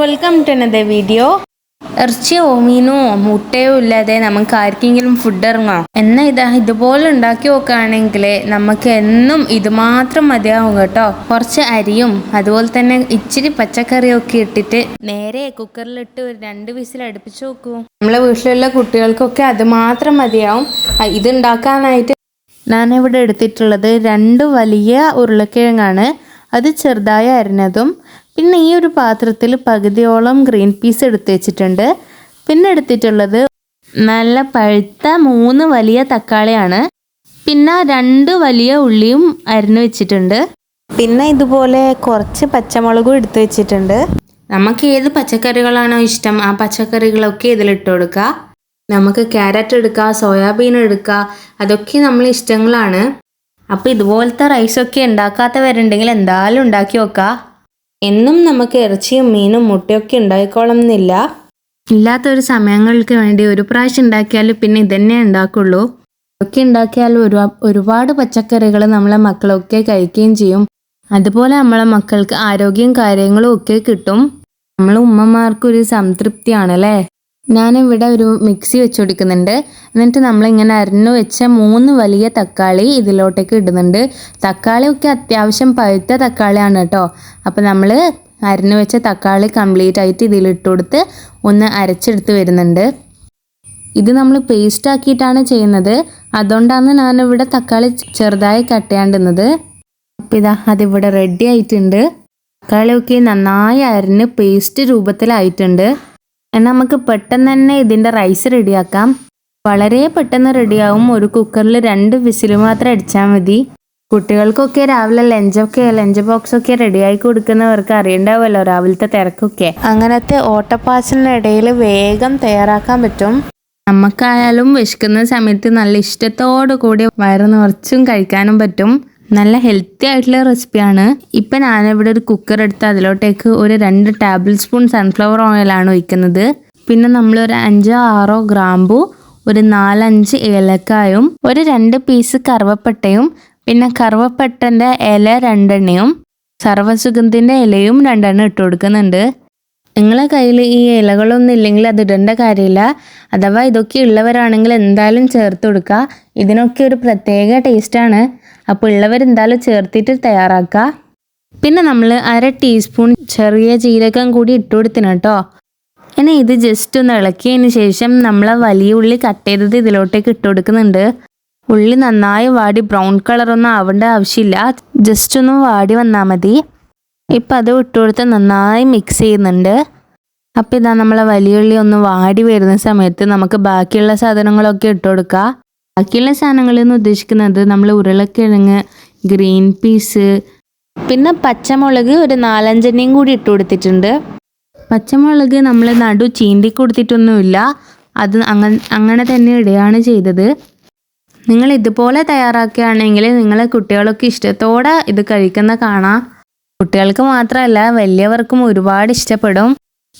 Welcome to another video ഇറച്ചിയോ മീനോ മുട്ടയോ ഇല്ലാതെ നമുക്ക് ആർക്കെങ്കിലും ഫുഡ് ഇറങ്ങാം? എന്നാ ഇതാ ഇതുപോലെ ഉണ്ടാക്കി നോക്കുകയാണെങ്കിൽ നമുക്ക് എന്നും ഇത് മാത്രം മതിയാവും കേട്ടോ. കുറച്ച് അരിയും അതുപോലെ തന്നെ ഇച്ചിരി പച്ചക്കറിയും ഒക്കെ ഇട്ടിട്ട് നേരെ കുക്കറിലിട്ട് ഒരു രണ്ട് വിസിൽ അടുപ്പിച്ച് നോക്കൂ നമ്മളെ വീട്ടിലുള്ള കുട്ടികൾക്കൊക്കെ അത് മാത്രം മതിയാവും. ഇത് ഉണ്ടാക്കാനായിട്ട് ഞാനിവിടെ എടുത്തിട്ടുള്ളത് രണ്ട് വലിയ ഉരുളക്കിഴങ്ങാണ്. അത് ചെറുതായി അരിഞ്ഞതും പിന്നെ ഈ ഒരു പാത്രത്തിൽ പകുതിയോളം ഗ്രീൻ പീസ് എടുത്ത് വെച്ചിട്ടുണ്ട്. പിന്നെ എടുത്തിട്ടുള്ളത് നല്ല പഴുത്ത മൂന്ന് വലിയ തക്കാളിയാണ്. പിന്നെ രണ്ട് വലിയ ഉള്ളിയും അരിഞ്ഞു വെച്ചിട്ടുണ്ട്. പിന്നെ ഇതുപോലെ കുറച്ച് പച്ചമുളകും എടുത്ത് വെച്ചിട്ടുണ്ട്. നമുക്ക് ഏത് പച്ചക്കറികളാണോ ഇഷ്ടം ആ പച്ചക്കറികളൊക്കെ ഇതിലിട്ട് കൊടുക്കുക. നമുക്ക് ക്യാരറ്റ് എടുക്കുക സോയാബീൻ എടുക്കുക അതൊക്കെ നമ്മൾ ഇഷ്ടങ്ങളാണ്. അപ്പോൾ ഇതുപോലത്തെ റൈസൊക്കെ ഉണ്ടാക്കാത്തവരുണ്ടെങ്കിൽ എന്തായാലും ഉണ്ടാക്കി നോക്കുക. എന്നും നമുക്ക് ഇറച്ചിയും മീനും മുട്ടയൊക്കെ ഉണ്ടായിക്കോളം എന്നില്ല ഇല്ലാത്തൊരു സമയങ്ങൾക്ക് വേണ്ടി ഒരു പ്രാവശ്യം ഉണ്ടാക്കിയാൽ പിന്നെ ഇതന്നെ ഉണ്ടാക്കുള്ളൂ. ഒക്കെ ഉണ്ടാക്കിയാൽ ഒരു ഒരുപാട് പച്ചക്കറികൾ നമ്മളെ മക്കളൊക്കെ കഴിക്കുകയും ചെയ്യും. അതുപോലെ നമ്മളെ മക്കൾക്ക് ആരോഗ്യം കാര്യങ്ങളും ഒക്കെ കിട്ടും. നമ്മളെ ഉമ്മമാർക്കൊരു സംതൃപ്തിയാണല്ലേ? ഞാനിവിടെ ഒരു മിക്സി വെച്ച് കൊടുക്കുന്നുണ്ട് എന്നിട്ട് നമ്മളിങ്ങനെ അരിഞ്ഞ് വെച്ച മൂന്ന് വലിയ തക്കാളി ഇതിലോട്ടേക്ക് ഇടുന്നുണ്ട്. തക്കാളിയൊക്കെ അത്യാവശ്യം പഴുത്ത തക്കാളിയാണ് കേട്ടോ. അപ്പോൾ നമ്മൾ അരിഞ്ഞ് വെച്ച തക്കാളി കംപ്ലീറ്റ് ആയിട്ട് ഇതിലിട്ട് കൊടുത്ത് ഒന്ന് അരച്ചെടുത്ത് വരുന്നുണ്ട്. ഇത് നമ്മൾ പേസ്റ്റ് ആക്കിയിട്ടാണ് ചെയ്യുന്നത്. അതുകൊണ്ടാണ് ഞാനിവിടെ തക്കാളി ചെറുതായി കട്ടയാണ്ടുന്നത് അപ്പം ഇതാ അതിവിടെ റെഡി ആയിട്ടുണ്ട്. തക്കാളിയൊക്കെ നന്നായി അരിഞ്ഞ് പേസ്റ്റ് രൂപത്തിലായിട്ടുണ്ട്. എന്നാൽ നമുക്ക് പെട്ടെന്ന് തന്നെ ഇതിന്റെ റൈസ് റെഡിയാക്കാം വളരെ പെട്ടെന്ന് റെഡിയാവും ഒരു കുക്കറിൽ രണ്ട് വിസിൽ മാത്രം അടിച്ചാൽ മതി. കുട്ടികൾക്കൊക്കെ രാവിലെ ലഞ്ചൊക്കെ ലഞ്ച് ബോക്സ് ഒക്കെ റെഡിയായി കൊടുക്കുന്നവർക്ക് അറിയണ്ടാവുമല്ലോ രാവിലത്തെ തിരക്കൊക്കെ. അങ്ങനത്തെ ഓട്ടപ്പാച്ചിലിനിടയിൽ വേഗം തയ്യാറാക്കാൻ പറ്റും. നമുക്കായാലും വിശക്കുന്ന സമയത്ത് നല്ല ഇഷ്ടത്തോടു കൂടി വയറ് നിറച്ചും കഴിക്കാനും പറ്റും. നല്ല ഹെൽത്തി ആയിട്ടുള്ള റെസിപ്പിയാണ് ഇപ്പം ഞാനിവിടെ ഒരു കുക്കർ എടുത്ത് അതിലോട്ടേക്ക് ഒരു രണ്ട് ടേബിൾ സ്പൂൺ സൺഫ്ലവർ ഓയിലാണ് ഒഴിക്കുന്നത്. പിന്നെ നമ്മൾ ഒരു അഞ്ചോ ആറോ ഗ്രാമ്പു ഒരു നാലഞ്ച് ഏലക്കായും ഒരു രണ്ട് പീസ് കറുവപ്പട്ടയും പിന്നെ കറുവപ്പട്ടന്റെ ഇല രണ്ടെണ്ണയും സർവസുഗന്ധിന്റെ ഇലയും രണ്ടെണ്ണം ഇട്ട് കൊടുക്കുന്നുണ്ട്. നിങ്ങളെ കയ്യിൽ ഈ ഇലകളൊന്നും ഇല്ലെങ്കിൽ അത് ഇടേണ്ട കാര്യമില്ല. അഥവാ ഇതൊക്കെ ഉള്ളവരാണെങ്കിൽ എന്തായാലും ചേർത്ത് കൊടുക്കുക. ഇതിനൊക്കെ ഒരു പ്രത്യേക ടേസ്റ്റാണ് അപ്പോൾ ഉള്ളവർ എന്തായാലും ചേർത്തിട്ട് തയ്യാറാക്കുക പിന്നെ നമ്മൾ അര ടീസ്പൂൺ ചെറിയ ജീരകം കൂടി ഇട്ട് കൊടുത്തിന് കേട്ടോ. ഇനി ഇത് ജസ്റ്റ് ഒന്ന് ഇളക്കിയതിന് ശേഷം നമ്മൾ വലിയ ഉള്ളി കട്ട് ചെയ്തത് ഇതിലോട്ടേക്ക് ഇട്ട് കൊടുക്കുന്നുണ്ട്. ഉള്ളി നന്നായി വാടി ബ്രൗൺ കളറൊന്നും ആവേണ്ട ആവശ്യമില്ല. ജസ്റ്റ് ഒന്ന് വാടി വന്നാൽ മതി. ഇപ്പം അത് ഇട്ട് കൊടുത്ത് നന്നായി മിക്സ് ചെയ്യുന്നുണ്ട്. അപ്പോൾ ഇതാ നമ്മളെ വലിയ ഉള്ളി ഒന്ന് വാടി വരുന്ന സമയത്ത് നമുക്ക് ബാക്കിയുള്ള സാധനങ്ങളൊക്കെ ഇട്ട് കൊടുക്കുക ബാക്കിയുള്ള സാധനങ്ങൾ ഉദ്ദേശിക്കുന്നത് നമ്മൾ ഉരുളക്കിഴങ്ങ് ഗ്രീൻ പീസ്. പിന്നെ പച്ചമുളക് ഒരു നാലഞ്ചെണ്ണയും കൂടി ഇട്ട് കൊടുത്തിട്ടുണ്ട്. പച്ചമുളക് നമ്മൾ നടു ചീന്തി കൊടുത്തിട്ടൊന്നുമില്ല. അത് അങ്ങനെ അങ്ങനെ തന്നെ ഇടുകയാണ് ചെയ്തത്. നിങ്ങൾ ഇതുപോലെ തയ്യാറാക്കുകയാണെങ്കിൽ നിങ്ങളെ കുട്ടികളൊക്കെ ഇഷ്ടത്തോടെ ഇത് കഴിക്കുന്ന കാണാം. കുട്ടികൾക്ക് മാത്രമല്ല വലിയവർക്കും ഒരുപാട് ഇഷ്ടപ്പെടും.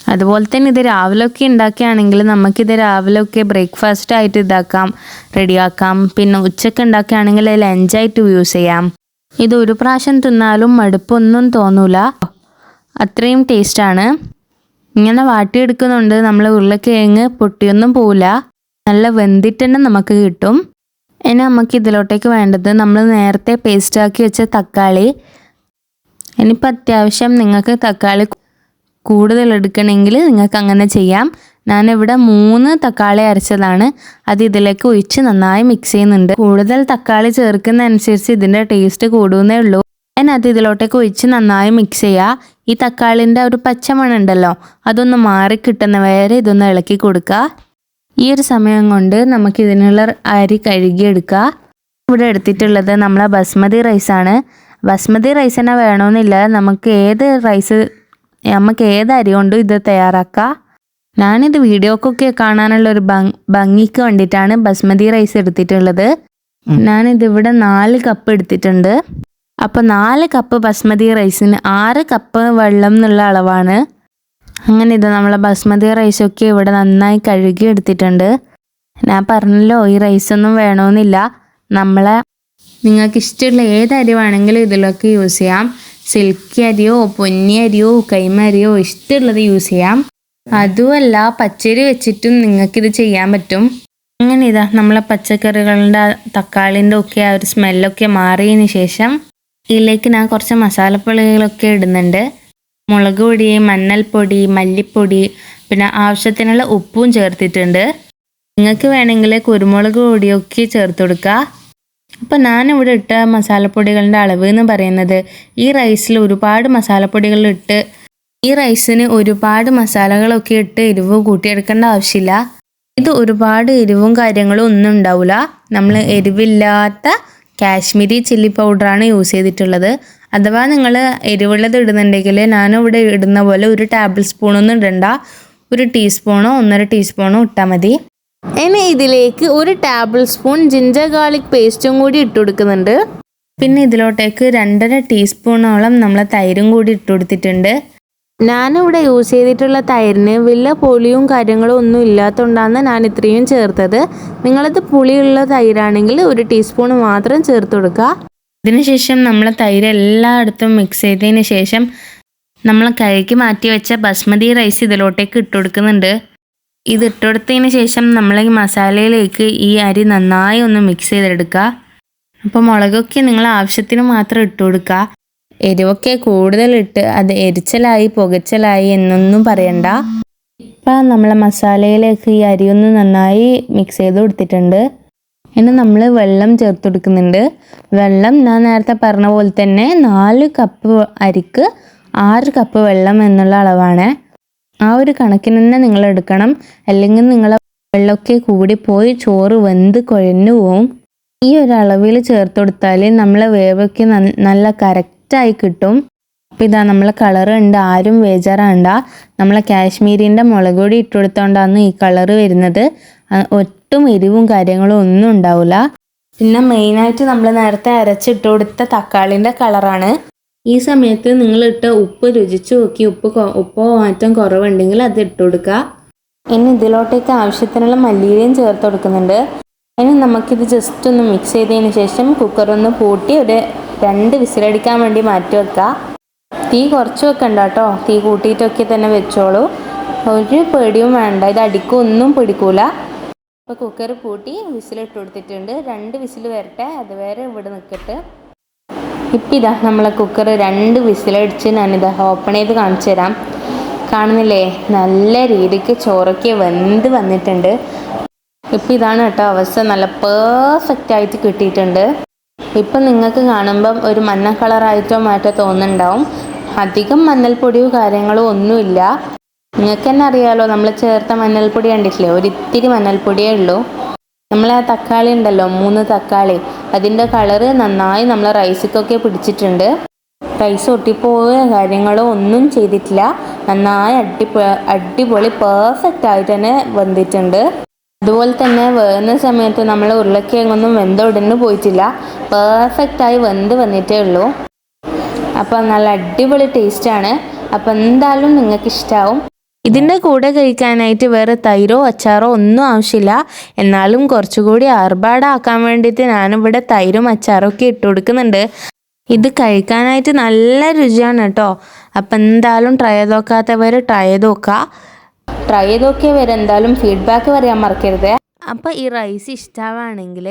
അതുപോലെ തന്നെ ഇത് രാവിലെയൊക്കെ ഉണ്ടാക്കുകയാണെങ്കിൽ നമുക്കിത് രാവിലെയൊക്കെ ബ്രേക്ക്ഫാസ്റ്റ് ആയിട്ട് ഇതാക്കാം റെഡിയാക്കാം പിന്നെ ഉച്ചയ്ക്ക് ഉണ്ടാക്കുകയാണെങ്കിൽ ലഞ്ചായിട്ട് യൂസ് ചെയ്യാം. ഇത് ഒരു പ്രാവശ്യം തിന്നാലും മടുപ്പൊന്നും തോന്നൂല. അത്രയും ടേസ്റ്റാണ് ഇങ്ങനെ വാട്ടിയെടുക്കുന്നുണ്ട്. നമ്മൾ ഉരുളക്കിഴങ്ങ് പൊട്ടിയൊന്നും പോവില്ല. നല്ല വെന്തിട്ട് തന്നെ നമുക്ക് കിട്ടും. ഇനി നമുക്ക് ഇതിലോട്ടേക്ക് വേണ്ടത് നമ്മൾ നേരത്തെ പേസ്റ്റാക്കി വെച്ച തക്കാളി. ഇനിയിപ്പോൾ അത്യാവശ്യം നിങ്ങൾക്ക് തക്കാളി കൂടുതൽ എടുക്കണമെങ്കിൽ നിങ്ങൾക്ക് അങ്ങനെ ചെയ്യാം. ഞാനിവിടെ മൂന്ന് തക്കാളി അരച്ചതാണ്. അത് ഇതിലേക്ക് ഒഴിച്ച് നന്നായി മിക്സ് ചെയ്യുന്നുണ്ട്. കൂടുതൽ തക്കാളി ചേർക്കുന്ന അനുസരിച്ച് ഇതിന്റെ ടേസ്റ്റ് കൂടുന്നേ ഉള്ളൂ. ഞാൻ അത് ഇതിലോട്ടേക്ക് ഒഴിച്ച് നന്നായി മിക്സ് ചെയ്യുക ഈ തക്കാളിന്റെ ഒരു പച്ചമണം ഉണ്ടല്ലോ അതൊന്ന് മാറി കിട്ടുന്ന വരെ ഇതൊന്ന് ഇളക്കി കൊടുക്കുക. ഈ ഒരു സമയം കൊണ്ട് നമുക്ക് ഇതിനുള്ള അരി കഴുകിയെടുക്കുക ഇവിടെ എടുത്തിട്ടുള്ളത് നമ്മളെ ബസ്മതി റൈസാണ് ബസ്മതി റൈസ് തന്നെ വേണമെന്നില്ല നമുക്ക് ഏത് റൈസ് നമുക്ക് ഏത് അരി കൊണ്ടും ഇത് തയ്യാറാക്കാം? ഞാനിത് വീഡിയോക്കൊക്കെ കാണാനുള്ള ഒരു ഭംഗ് ഭംഗിക്ക് വേണ്ടിയിട്ടാണ് ബസ്മതി റൈസ് എടുത്തിട്ടുള്ളത്. ഞാനിത് ഇവിടെ നാല് കപ്പ് എടുത്തിട്ടുണ്ട്. അപ്പോൾ നാല് കപ്പ് ബസ്മതി റൈസിന് ആറ് കപ്പ് വെള്ളം എന്നുള്ള അളവാണ്. അങ്ങനെ ഇത് നമ്മളെ ബസ്മതി റൈസൊക്കെ ഇവിടെ നന്നായി കഴുകി എടുത്തിട്ടുണ്ട്. ഞാൻ പറഞ്ഞല്ലോ ഈ റൈസൊന്നും വേണമെന്നില്ല നമ്മളെ നിങ്ങൾക്ക് ഇഷ്ടമുള്ള ഏത് അരി വേണമെങ്കിലും ഇതിലൊക്കെ യൂസ് ചെയ്യാം. സിൽക്കി അരിയോ പൊന്നി അരിയോ കൈമ അരിയോ ഇഷ്ടമുള്ളത് യൂസ് ചെയ്യാം. അതുമല്ല പച്ചരി വെച്ചിട്ടും നിങ്ങൾക്കിത് ചെയ്യാൻ പറ്റും. അങ്ങനെ ഇതാ നമ്മളെ പച്ചക്കറികളുടെ തക്കാളിന്റെ ഒക്കെ ആ ഒരു സ്മെല്ലൊക്കെ മാറിയതിന് ശേഷം ഇതിലേക്ക് ഞാൻ കുറച്ച് മസാലപ്പൊടികളൊക്കെ ഇടുന്നുണ്ട്. മുളക് പൊടി മഞ്ഞൾപ്പൊടി മല്ലിപ്പൊടി പിന്നെ ആവശ്യത്തിനുള്ള ഉപ്പും ചേർത്തിട്ടുണ്ട്. നിങ്ങൾക്ക് വേണമെങ്കിൽ കുരുമുളക് പൊടിയൊക്കെ ചേർത്ത് കൊടുക്കുക അപ്പോൾ ഞാനിവിടെ ഇട്ട മസാലപ്പൊടികളുടെ അളവ് എന്ന് പറയുന്നത് ഈ റൈസിൽ ഒരുപാട് മസാലപ്പൊടികൾ ഇട്ട് ഈ റൈസിന് ഒരുപാട് മസാലകളൊക്കെ ഇട്ട് എരിവ് കൂട്ടിയെടുക്കേണ്ട ആവശ്യമില്ല. ഇത് ഒരുപാട് എരിവും കാര്യങ്ങളും ഒന്നും ഉണ്ടാവില്ല നമ്മൾ എരിവില്ലാത്ത കാശ്മീരി ചില്ലി പൗഡറാണ് യൂസ് ചെയ്തിട്ടുള്ളത്. അഥവാ നിങ്ങൾ എരിവുള്ളത് ഇടുന്നുണ്ടെങ്കിൽ ഞാനിവിടെ ഇടുന്ന പോലെ ഒരു ടേബിൾ സ്പൂണൊന്നും ഇടണ്ട. ഒരു ടീസ്പൂണോ ഒന്നര ടീസ്പൂണോ ഇട്ടാൽ മതി. ഇനി ഇതിലേക്ക് ഒരു ടേബിൾ സ്പൂൺ ജിഞ്ചർ ഗാർലിക് പേസ്റ്റും കൂടി ഇട്ട് കൊടുക്കുന്നുണ്ട്. പിന്നെ ഇതിലോട്ടേക്ക് രണ്ടര ടീസ്പൂണോളം നമ്മൾ തൈരും കൂടി ഇട്ട് കൊടുത്തിട്ടുണ്ട്. ഞാനിവിടെ യൂസ് ചെയ്തിട്ടുള്ള തൈരിന് വലിയ പുളിയും കാര്യങ്ങളും ഒന്നും ഇല്ലാത്തതുകൊണ്ടാണ് ഞാൻ ഇത്രയും ചേർത്തത്. നിങ്ങളത് പുളിയുള്ള തൈരാണെങ്കിൽ ഒരു ടീസ്പൂൺ മാത്രം ചേർത്ത് കൊടുക്കുക. ഇതിനുശേഷം നമ്മൾ തൈര് എല്ലായിടത്തും മിക്സ് ചെയ്തതിന് ശേഷം നമ്മൾ കഴുകി മാറ്റി വെച്ച ബസ്മതി റൈസ് ഇതിലോട്ടേക്ക് ഇട്ട് കൊടുക്കുന്നുണ്ട്. ഇത് ഇട്ടെടുത്തതിന് ശേഷം നമ്മൾ ഈ മസാലയിലേക്ക് ഈ അരി നന്നായി ഒന്ന് മിക്സ് ചെയ്തെടുക്കുക. അപ്പോൾ മുളകൊക്കെ നിങ്ങൾ ആവശ്യത്തിന് മാത്രം ഇട്ട് കൊടുക്കുക. എരിവൊക്കെ കൂടുതലിട്ട് അത് എരിച്ചലായി പുകച്ചലായി എന്നൊന്നും പറയണ്ട. ഇപ്പം നമ്മൾ മസാലയിലേക്ക് ഈ അരി ഒന്ന് നന്നായി മിക്സ് ചെയ്ത് കൊടുത്തിട്ടുണ്ട്. ഇനി നമ്മൾ വെള്ളം ചേർത്ത് കൊടുക്കുന്നുണ്ട്. വെള്ളം ഞാൻ നേരത്തെ പറഞ്ഞ പോലെ തന്നെ നാല് കപ്പ് അരിക്ക് ആറ് കപ്പ് വെള്ളം എന്നുള്ള അളവാണ്. ആ ഒരു കണക്കിന് തന്നെ നിങ്ങൾ എടുക്കണം. അല്ലെങ്കിൽ നിങ്ങളെ വെള്ളമൊക്കെ കൂടിപ്പോയി ചോറ് വെന്ത് കുഴഞ്ഞു പോവും. ഈ ഒരു അളവിൽ ചേർത്ത് കൊടുത്താൽ നമ്മളെ വേവൊക്കെ നല്ല കറക്റ്റായി കിട്ടും. അപ്പം ഇതാ നമ്മളെ കളറ് ഉണ്ട് ആരും വേജാറാണ്ട. നമ്മളെ കാശ്മീരിന്റെ മുളക് പൊടി ഇട്ട് കൊടുത്തോണ്ടാണ് ഈ കളറ് വരുന്നത്. ഒട്ടും എരിവും കാര്യങ്ങളും ഒന്നും ഉണ്ടാവില്ല പിന്നെ മെയിനായിട്ട് നമ്മൾ നേരത്തെ അരച്ചിട്ട് കൊടുത്ത തക്കാളിന്റെ കളറാണ് ഈ സമയത്ത് നിങ്ങൾ ഇട്ട ഉപ്പ് രുചിച്ച് നോക്കി. ഉപ്പ് ഉപ്പോ മാറ്റം കുറവുണ്ടെങ്കിൽ അത് ഇട്ട് കൊടുക്കുക. ഇനി ഇതിലോട്ടേക്ക് ആവശ്യത്തിനുള്ള മല്ലിയിലയും ചേർത്ത് കൊടുക്കുന്നുണ്ട്. ഇനി നമുക്കിത് ജസ്റ്റ് ഒന്ന് മിക്സ് ചെയ്തതിന് ശേഷം കുക്കർ ഒന്ന് പൂട്ടി ഒരു രണ്ട് വിസിലടിക്കാൻ വേണ്ടി മാറ്റി വെക്കുക. തീ കുറച്ച് വെക്കണ്ട കേട്ടോ തീ കൂട്ടിയിട്ടൊക്കെ തന്നെ വെച്ചോളൂ. ഒരു പേടിയും വേണ്ട. ഇത് അടിക്കൊന്നും പിടിക്കൂല. അപ്പോൾ കുക്കർ പൂട്ടി വിസിലിട്ട് കൊടുത്തിട്ടുണ്ട്. രണ്ട് വിസിൽ വരട്ടെ. അതുവരെ ഇവിടെ നിൽക്കട്ടെ ഇപ്പം ഇതാ നമ്മളെ കുക്കർ രണ്ട് വിസിലടിച്ച് ഞാനിതാ ഓപ്പൺ ചെയ്ത് കാണിച്ചു തരാം കാണുന്നില്ലേ? നല്ല രീതിക്ക് ചോറൊക്കെ വെന്ത് വന്നിട്ടുണ്ട്. ഇപ്പം ഇതാണ് കേട്ടോ അവസ്ഥ. നല്ല പെർഫെക്റ്റ് ആയിട്ട് കിട്ടിയിട്ടുണ്ട്. ഇപ്പം നിങ്ങൾക്ക് കാണുമ്പം ഒരു മഞ്ഞ കളറായിട്ടോ മാറ്റോ തോന്നുന്നുണ്ടാവും. അധികം മഞ്ഞൾപ്പൊടിയോ കാര്യങ്ങളോ ഒന്നുമില്ല. നിങ്ങൾക്ക് തന്നെ അറിയാലോ നമ്മൾ ചേർത്ത മഞ്ഞൾപ്പൊടി കണ്ടിട്ടില്ലേ? ഒരിത്തിരി മഞ്ഞൾപ്പൊടിയേ ഉള്ളൂ. നമ്മൾ ആ തക്കാളി ഉണ്ടല്ലോ മൂന്ന് തക്കാളി. അതിന്റെ കളറ് നന്നായി നമ്മൾ റൈസിക്കൊക്കെ പിടിച്ചിട്ടുണ്ട്. റൈസ് ഒട്ടിപ്പോയ കാര്യങ്ങളോ ഒന്നും ചെയ്തിട്ടില്ല. നന്നായി അടിപൊ അടിപൊളി പെർഫെക്റ്റ് ആയിട്ട് തന്നെ വന്നിട്ടുണ്ട് അതുപോലെ തന്നെ വേകുന്ന സമയത്ത് നമ്മൾ ഉരുളക്കിഴങ്ങൊന്നും വെന്ത ഉടനെ പോയിട്ടില്ല. പെർഫെക്റ്റായി വെന്ത് വന്നിട്ടേ ഉള്ളൂ. അപ്പം നല്ല അടിപൊളി ടേസ്റ്റാണ് അപ്പം എന്തായാലും നിങ്ങൾക്ക് ഇഷ്ടമാവും ഇതിന്റെ കൂടെ കഴിക്കാനായിട്ട് വേറെ തൈരോ അച്ചാറോ ഒന്നും ആവശ്യമില്ല. എന്നാലും കുറച്ചുകൂടി ആർഭാടാക്കാൻ വേണ്ടിയിട്ട് ഞാനിവിടെ തൈരും അച്ചാറും ഒക്കെ ഇട്ട് കൊടുക്കുന്നുണ്ട്. ഇത് കഴിക്കാനായിട്ട് നല്ല രുചിയാണ് കേട്ടോ. അപ്പം എന്തായാലും ട്രൈ ചെയ്ത് നോക്കാത്തവർ ട്രൈ ചെയ്ത് നോക്കുക ട്രൈ ചെയ്ത് നോക്കിയവർ എന്തായാലും ഫീഡ്ബാക്ക് പറയാൻ മറക്കരുത്. അപ്പോൾ ഈ റൈസ് ഇഷ്ടമാണെങ്കിൽ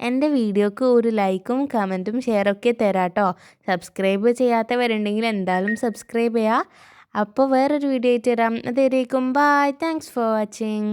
എന്റെ വീഡിയോക്ക് ഒരു ലൈക്കും കമന്റും ഷെയറൊക്കെ തരാം കേട്ടോ സബ്സ്ക്രൈബ് ചെയ്യാത്തവരുണ്ടെങ്കിൽ എന്തായാലും സബ്സ്ക്രൈബ് ചെയ്യുക അപ്പോൾ വേറൊരു വീഡിയോ ആയിട്ട് വരാം. അതേക്കും ബായ് താങ്ക്സ് ഫോർ വാച്ചിങ്